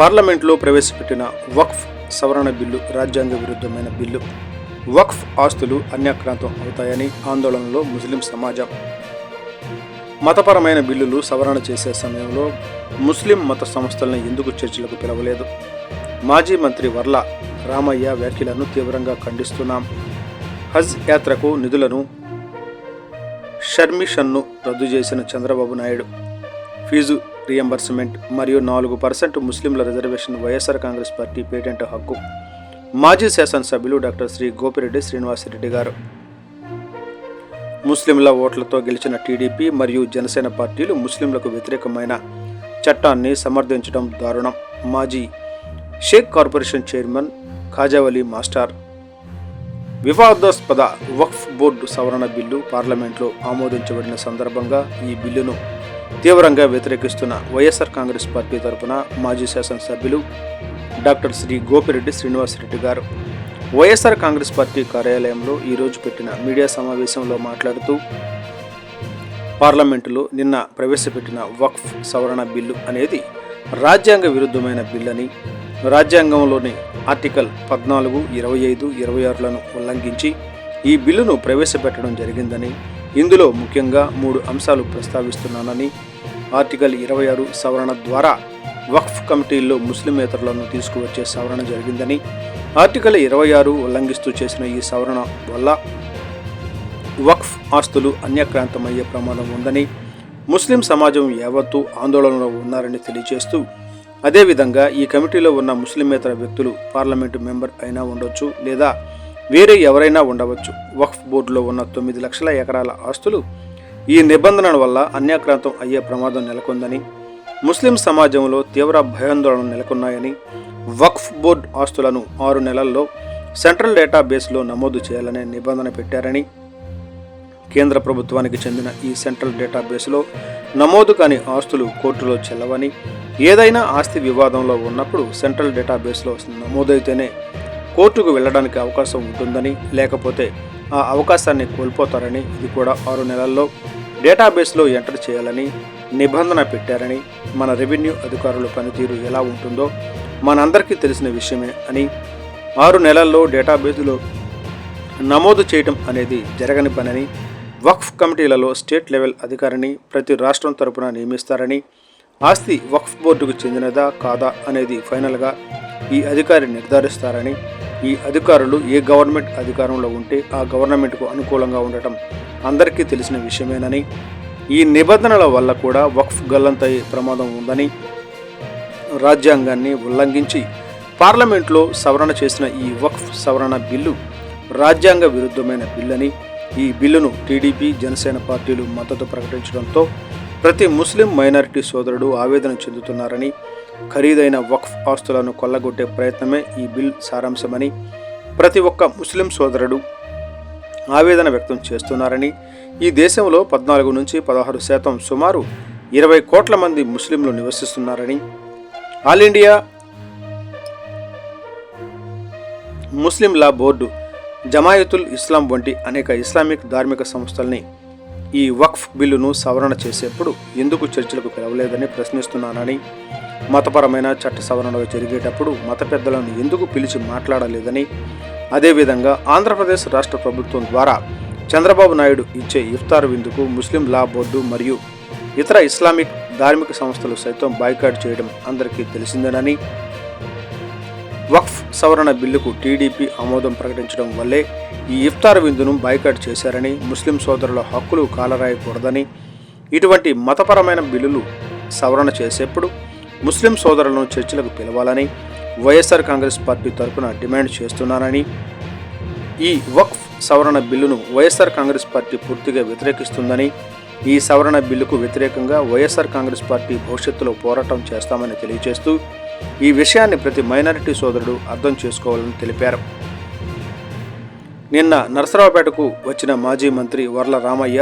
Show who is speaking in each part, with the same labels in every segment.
Speaker 1: పార్లమెంట్లో ప్రవేశపెట్టిన వక్ఫ్ సవరణ బిల్లు రాజ్యాంగ విరుద్ధమైన బిల్లు వక్ఫ్ ఆస్తులు అన్యాక్రాంతం అవుతాయని ఆందోళనలో ముస్లిం సమాజం. మతపరమైన బిల్లులు సవరణ చేసే సమయంలో ముస్లిం మత సంస్థలను ఎందుకు చర్చలకు పిలవలేదు? మాజీ మంత్రి వర్ల రామయ్య వ్యాఖ్యలను తీవ్రంగా ఖండిస్తున్నాం. హజ్ యాత్రకు నిధులను షర్మిషన్ను రద్దు చేసిన చంద్రబాబు నాయుడు ఫీజు రియంబర్స్మెంట్ మరియు నాలుగు పర్సెంట్ ముస్లింల reservation YSR Congress party patent హక్కు. మాజీ శాసనసభ్యులు డాక్టర్ శ్రీ గోపిరెడ్డి శ్రీనివాసరెడ్డి గారు. ముస్లింల ఓట్లతో గెలిచిన టీడీపీ మరియు జనసేన పార్టీలు ముస్లింలకు వ్యతిరేకమైన చట్టాన్ని సమర్థించడం దారుణం. మాజీ Shaik corporation chairman Khajavali master. వివాదాస్పద వక్ఫ్ బోర్డు సవరణ బిల్లు పార్లమెంట్లో ఆమోదించబడిన సందర్భంగా ఈ బిల్లును తీవ్రంగా వ్యతిరేకిస్తున్న వైఎస్ఆర్ కాంగ్రెస్ పార్టీ తరపున మాజీ శాసనసభ్యులు డాక్టర్ శ్రీ గోపిరెడ్డి శ్రీనివాసరెడ్డి గారు. వైఎస్ఆర్ కాంగ్రెస్ పార్టీ కార్యాలయంలో ఈరోజు పెట్టిన మీడియా సమావేశంలో మాట్లాడుతూ పార్లమెంటులో నిన్న ప్రవేశపెట్టిన వక్ఫ్ సవరణ బిల్లు అనేది రాజ్యాంగ విరుద్ధమైన బిల్లని రాజ్యాంగంలోని ఆర్టికల్ పద్నాలుగు ఇరవై ఐదు ఇరవై ఆరులను ఉల్లంఘించి ఈ బిల్లును ప్రవేశపెట్టడం జరిగిందని ఇందులో ముఖ్యంగా మూడు అంశాలు ప్రస్తావిస్తున్నానని ఆర్టికల్ ఇరవై ఆరు సవరణ ద్వారా వక్ఫ్ కమిటీల్లో ముస్లిమేతరులను తీసుకువచ్చే సవరణ జరిగిందని ఆర్టికల్ ఇరవై ఆరు ఉల్లంఘిస్తూ చేసిన ఈ సవరణ వల్ల వక్ఫ్ ఆస్తులు అన్యక్రాంతమయ్యే ప్రమాదం ఉందని ముస్లిం సమాజం యావత్తు ఆందోళనలో ఉన్నారని తెలియజేస్తూ అదేవిధంగా ఈ కమిటీలో ఉన్న ముస్లిమేతర వ్యక్తులు పార్లమెంటు మెంబర్ అయినా ఉండొచ్చు లేదా వేరే ఎవరైనా ఉండవచ్చు. వక్ఫ్ బోర్డులో ఉన్న తొమ్మిది లక్షల ఎకరాల ఆస్తులు ఈ నిబంధనల వల్ల అన్యాక్రాంతం అయ్యే ప్రమాదం నెలకొందని ముస్లిం సమాజంలో తీవ్ర భయాందోళనలు నెలకొన్నాయని వక్ఫ్ బోర్డు ఆస్తులను ఆరు నెలల్లో సెంట్రల్ డేటాబేస్లో నమోదు చేయాలనే నిబంధన పెట్టారని కేంద్ర ప్రభుత్వానికి చెందిన ఈ సెంట్రల్ డేటాబేస్లో నమోదు కాని ఆస్తులు కోర్టులో చెల్లవని ఏదైనా ఆస్తి వివాదంలో ఉన్నప్పుడు సెంట్రల్ డేటాబేస్లో నమోదైతేనే కోర్టుకు వెళ్ళడానికి అవకాశం ఉంటుందని లేకపోతే ఆ అవకాశాన్ని కోల్పోతారని ఇది కూడా ఆరు నెలల్లో డేటాబేస్లో ఎంటర్ చేయాలని నిబంధన పెట్టారని మన రెవెన్యూ అధికారుల పనితీరు ఎలా ఉంటుందో మనందరికీ తెలిసిన విషయమే అని ఆరు నెలల్లో డేటాబేస్లో నమోదు చేయటం అనేది జరగని పనని వక్ఫ్ కమిటీలలో స్టేట్ లెవెల్ అధికారిని ప్రతి రాష్ట్రం తరపున నియమిస్తారని ఆస్తి వక్ఫ్ బోర్డుకు చెందినదా కాదా అనేది ఫైనల్గా ఈ అధికారి నిర్ధారిస్తారని ఈ అధికారులు ఏ గవర్నమెంట్ అధికారంలో ఉంటే ఆ గవర్నమెంట్కు అనుకూలంగా ఉండటం అందరికీ తెలిసిన విషయమేనని ఈ నిబంధనల వల్ల కూడా వక్ఫ్ గల్లంతయ్యే ప్రమాదం ఉందని రాజ్యాంగాన్ని ఉల్లంఘించి పార్లమెంట్లో సవరణ చేసిన ఈ వక్ఫ్ సవరణ బిల్లు రాజ్యాంగ విరుద్ధమైన బిల్లని ఈ బిల్లును టీడీపీ జనసేన పార్టీలు మద్దతు ప్రకటించడంతో ప్రతి ముస్లిం మైనారిటీ సోదరుడు ఆవేదన చెందుతున్నారని ఖరీదైన వక్ఫ్ ఆస్తులను కొల్లగొట్టే ప్రయత్నమే ఈ బిల్ సారాంశమని ప్రతి ఒక్క ముస్లిం సోదరుడు ఆవేదన వ్యక్తం చేస్తున్నారని ఈ దేశంలో పద్నాలుగు నుంచి పదహారు శాతం సుమారు ఇరవై కోట్ల మంది ముస్లింలు నివసిస్తున్నారని all India Muslim law board Jamiatul Islam వంటి అనేక ఇస్లామిక్ ధార్మిక సంస్థల్ని ఈ వక్ఫ్ బిల్లును సవరణ చేసేప్పుడు ఎందుకు చర్చలకు పిలవలేదని ప్రశ్నిస్తున్నానని మతపరమైన చట్ట సవరణలు జరిగేటప్పుడు మత పెద్దలను ఎందుకు పిలిచి మాట్లాడలేదని అదేవిధంగా ఆంధ్రప్రదేశ్ రాష్ట్ర ప్రభుత్వం ద్వారా చంద్రబాబు నాయుడు ఇచ్చే ఇఫ్తార్ విందుకు ముస్లిం లా బోర్డు మరియు ఇతర ఇస్లామిక్ ధార్మిక సంస్థలు సైతం బాయ్కాట్ చేయడం అందరికీ తెలిసిందేనని వక్ఫ్ సవరణ బిల్లుకు టీడీపీ ఆమోదం ప్రకటించడం వల్లే ఈ ఇఫ్తార్ విందును బాయ్కాట్ చేశారని ముస్లిం సోదరుల హక్కులు కాలరాయకూడదని ఇటువంటి మతపరమైన బిల్లులు సవరణ చేసేప్పుడు ముస్లిం సోదరులను చర్చలకు పిలవాలని వైఎస్ఆర్ కాంగ్రెస్ పార్టీ తరపున డిమాండ్ చేస్తున్నానని ఈ వక్ఫ్ సవరణ బిల్లును వైఎస్ఆర్ కాంగ్రెస్ పార్టీ పూర్తిగా వ్యతిరేకిస్తుందని ఈ సవరణ బిల్లుకు వ్యతిరేకంగా వైఎస్ఆర్ కాంగ్రెస్ పార్టీ భవిష్యత్తులో పోరాటం చేస్తామని తెలియజేస్తూ ఈ విషయాన్ని ప్రతి మైనారిటీ సోదరుడు అర్థం చేసుకోవాలని తెలిపారు. నిన్న నరసరావుపేటకు వచ్చిన మాజీ మంత్రి వర్ల రామయ్య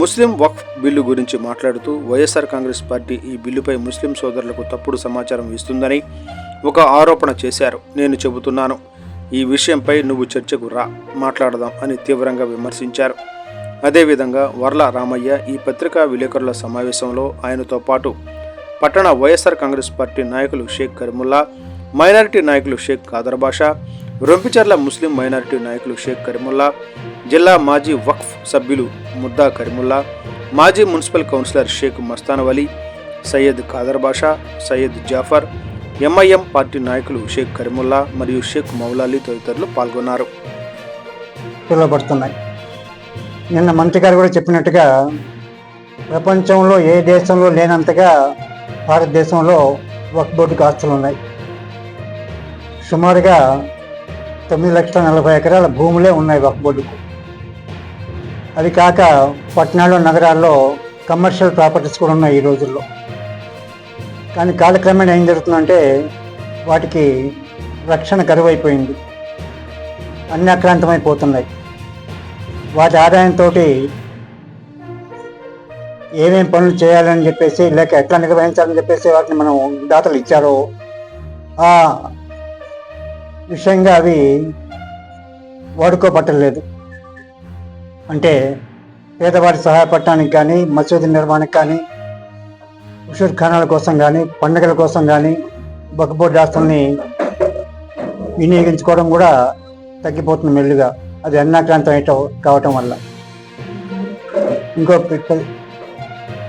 Speaker 1: ముస్లిం వక్ఫ్ బిల్లు గురించి మాట్లాడుతూ వైఎస్ఆర్ కాంగ్రెస్ పార్టీ ఈ బిల్లుపై ముస్లిం సోదరులకు తప్పుడు సమాచారం ఇస్తుందని ఒక ఆరోపణ చేశారు. నేను చెబుతున్నాను ఈ విషయంపై నువ్వు చర్చకు రా మాట్లాడదాం అని తీవ్రంగా విమర్శించారు. అదేవిధంగా వర్ల రామయ్య ఈ పత్రికా విలేకరుల సమావేశంలో ఆయనతో పాటు పట్టణ వైఎస్ఆర్ కాంగ్రెస్ పార్టీ నాయకులు షేక్ కరీముల్లా మైనారిటీ నాయకులు షేక్ ఖాదర్ బాషా రొంపిచర్ల ముస్లిం మైనారిటీ నాయకులు షేక్ కరీముల్లా జిల్లా మాజీ వక్ఫ్ సభ్యులు ముద్దా కరీముల్లా మాజీ municipal councillor Shaik Mastanvali Syed Khader Basha Syed Jafar MIM party నాయకులు షేక్ కరీముల్లా మరియు షేక్ మౌలాలి తదితరులు పాల్గొన్నారు.
Speaker 2: పిలువబడుతున్నాయి. నిన్న మంత్రి గారు కూడా చెప్పినట్టుగా ప్రపంచంలో ఏ దేశంలో లేనంతగా భారతదేశంలో ఒక బోర్డుకు ఆస్తులు ఉన్నాయి. సుమారుగా తొమ్మిది లక్షల నలభై ఎకరాల భూములే ఉన్నాయి ఒక బోర్డుకు. అది కాక పట్టణాల్లో నగరాల్లో కమర్షియల్ ప్రాపర్టీస్ కూడా ఉన్నాయి ఈ రోజుల్లో. కానీ కాలక్రమేణా ఏం జరుగుతుందంటే వాటికి రక్షణ కరువైపోయింది అన్ని అక్రాంతమైపోతున్నాయి. వాటి ఆదాయంతో ఏమేమి పనులు చేయాలని చెప్పేసి లేక ఎట్లా నిర్వహించాలని చెప్పేసి వాటిని మనం దాతలు ఇచ్చారో ఆ విషయంగా అవి వాడుకోబట్టలేదు. అంటే పేదవారి సహాయపడటానికి కానీ మసీదు నిర్మాణానికి కానీ ఉషుర్ ఖానాల కోసం కానీ పండుగల కోసం కానీ బక్బోర్డ్ ఆస్తుల్ని వినియోగించుకోవడం కూడా తగ్గిపోతుంది మెల్లుగా. అది అన్నాక్రాంతం అయ్యటం కావటం వల్ల. ఇంకో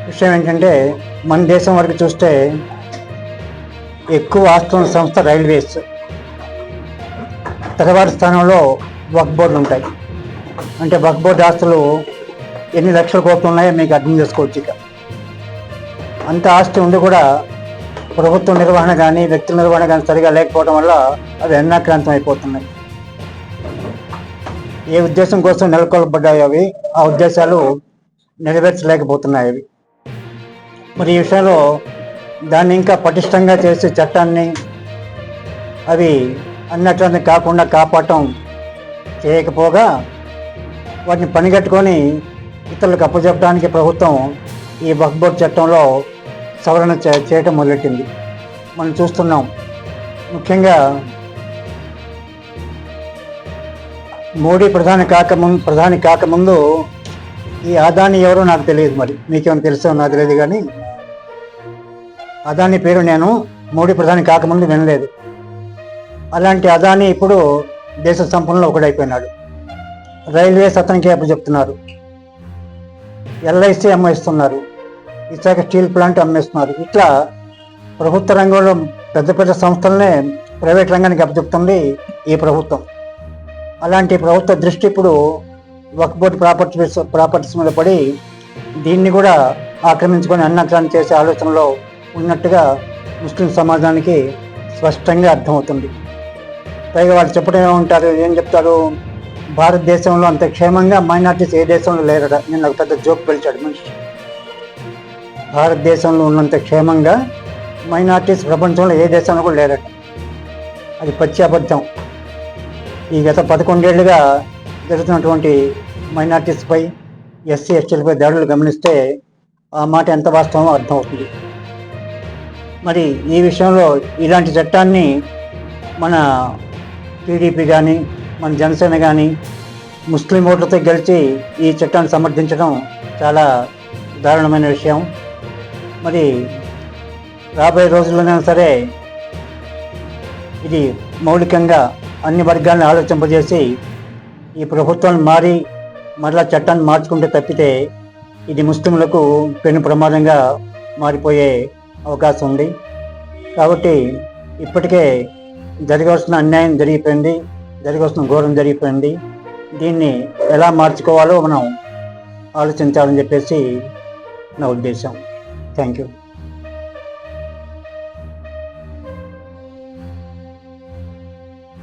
Speaker 2: విషయం ఏంటంటే మన దేశం వరకు చూస్తే ఎక్కువ ఆస్తున్న సంస్థ రైల్వేస్. తర్వాత స్థానంలో వక్ బోర్డులు ఉంటాయి అంటే వక్ ఆస్తులు ఎన్ని లక్షల కోట్లు ఉన్నాయో మీకు అర్థం చేసుకోవచ్చు ఇక. అంత ఆస్తి ఉండి కూడా ప్రభుత్వ నిర్వహణ కానీ వ్యక్తుల నిర్వహణ కానీ సరిగా లేకపోవడం వల్ల అవి అన్నాక్రాంతం అయిపోతున్నాయి. ఏ ఉద్దేశం కోసం నెలకొల్పబడ్డాయి అవి ఆ ఉద్దేశాలు నెరవేర్చలేకపోతున్నాయి అవి. మరి ఈ విషయంలో దాన్ని ఇంకా పటిష్టంగా చేసి చట్టాన్ని అవి అన్నట్లని కాకుండా కాపాడటం చేయకపోగా వాటిని పనిగట్టుకొని ఇతరులకు అప్పచెప్పడానికి ప్రభుత్వం ఈ వక్ఫ్ చట్టంలో సవరణ చేయటం మొదలెట్టింది. మనం చూస్తున్నాం. ముఖ్యంగా మోడీ ప్రధాని కాకముందు ప్రధాని కాకముందు ఈ అదాని ఎవరో నాకు తెలియదు మరి. మీకేమైనా తెలుసో నాకు తెలియదు కానీ అదాని పేరు నేను మోడీ ప్రధాని కాకముందు వినలేదు. అలాంటి అదాని ఇప్పుడు దేశ సంపన్నులో ఒకడైపోయినాడు. రైల్వేస్ అతనికి అప్పచెప్తున్నారు ఎల్ఐసి అమ్మేస్తున్నారు. విశాఖ స్టీల్ ప్లాంట్ అమ్మేస్తున్నారు. ఇట్లా ప్రభుత్వ రంగంలో పెద్ద పెద్ద సంస్థలనే ప్రైవేట్ రంగానికి అప్పచెప్తుంది ఈ ప్రభుత్వం. అలాంటి ప్రభుత్వ దృష్టి ఇప్పుడు వక్ బోర్డ్ ప్రాపర్టీస్ ప్రాపర్టీస్ మీద పడి దీన్ని కూడా ఆక్రమించుకొని అన్నట్లని చేసే ఆలోచనలో ఉన్నట్టుగా ముస్లిం సమాజానికి స్పష్టంగా అర్థమవుతుంది. పైగా వాళ్ళు చెప్పడం ఏమంటారు? ఏం చెప్తారు? భారతదేశంలో అంత క్షేమంగా మైనార్టీస్ ఏ దేశంలో లేరట? నేను ఒక పెద్ద జోక్ పిలిచాడు మనిషి. భారతదేశంలో ఉన్నంత క్షేమంగా మైనార్టీస్ ప్రపంచంలో ఏ దేశంలో కూడా లేరట. అది పచ్చి అబద్ధం. ఈ గత పదకొండేళ్ళుగా జరుగుతున్నటువంటి మైనార్టీస్పై ఎస్సీ ఎస్టీలపై దాడులు గమనిస్తే ఆ మాట ఎంత వాస్తవమో అర్థమవుతుంది. మరి ఈ విషయంలో ఇలాంటి చట్టాన్ని మన టీడీపీ కానీ మన జనసేన కానీ ముస్లిం ఓట్లతో గెలిచి ఈ చట్టాన్ని సమర్థించడం చాలా దారుణమైన విషయం. మరి రాబోయే రోజుల్లోనైనా సరే ఇది మౌలికంగా అన్ని వర్గాలను ఆలోచింపజేసి ఈ ప్రభుత్వాన్ని మారి మరలా చట్టాన్ని మార్చుకుంటే తప్పితే ఇది ముస్లింలకు పెను ప్రమాదంగా మారిపోయే అవకాశం ఉంది. కాబట్టి ఇప్పటికే జరగవలసిన అన్యాయం జరిగిపోయింది. జరిగొస్తున్న ఘోరం జరిగిపోయింది. దీన్ని ఎలా మార్చుకోవాలో మనం ఆలోచించాలని చెప్పేసి నా ఉద్దేశం. Thank you